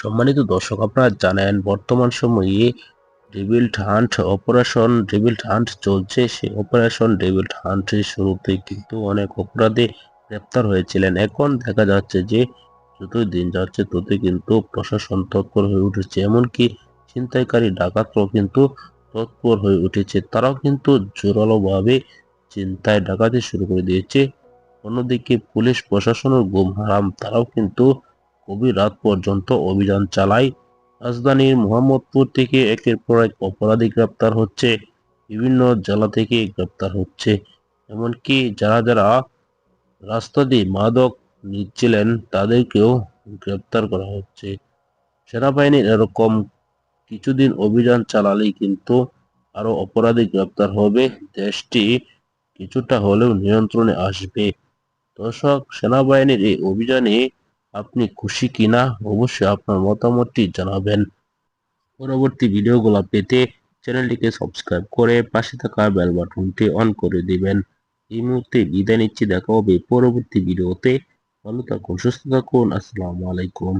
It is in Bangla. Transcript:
সম্মানিত দর্শক, আপনারা জানেন বর্তমান সময়ে devil hunt operation devil hunt চলছে। সেই অপারেশন ডেভিল্ড হান্টের শুরুতে কিন্তু অনেক অপরাধী গ্রেপ্তার হয়েছিলেন। এখন দেখা যাচ্ছে যে যতই দিন যাচ্ছে, ততই কিন্তু প্রশাসন তৎপর হয়ে উঠেছে। এমনকি ছিনতাইকারী ডাকাতরাও কিন্তু তৎপর হয়ে উঠেছে। তারাও কিন্তু জোরালোভাবে চিন্তায় ডাকাতি শুরু করে দিয়েছে। অন্যদিকে পুলিশ প্রশাসনের গুম হারাম তারাও কিন্তু গভীর রাত পর্যন্ত অভিযান চালায়। রাজধানীর মোহাম্মদপুর থেকে একের পর এক অপরাধী গ্রেপ্তার হচ্ছে, বিভিন্ন জেলা থেকে গ্রেপ্তার হচ্ছে। এমনকি যারা যারা রাস্তা দিয়ে মাদক নিচ্ছিলেন, তাদেরকেও গ্রেপ্তার করা হচ্ছে। সেনাবাহিনীর এরকম কিছুদিন অভিযান চালালেই কিন্তু আরও অপরাধী গ্রেপ্তার হবে। দেশটি কিছুটা হলেও নিয়ন্ত্রণে আসবে। দর্শক, সেনাবাহিনীর এই অভিযানে আপনি খুশি কিনা অবশ্যই আপনার মতামতটি জানাবেন। পরবর্তী ভিডিওগুলো পেতে চ্যানেলটিকে সাবস্ক্রাইব করে পাশে থাকা বেল বাটনটি অন করে দিবেন। এই মুহূর্তে বিদায় নিচ্ছি, দেখা হবে পরবর্তী ভিডিওতে। ভালো থাকুন, সুস্থ থাকুন, আসসালামু আলাইকুম।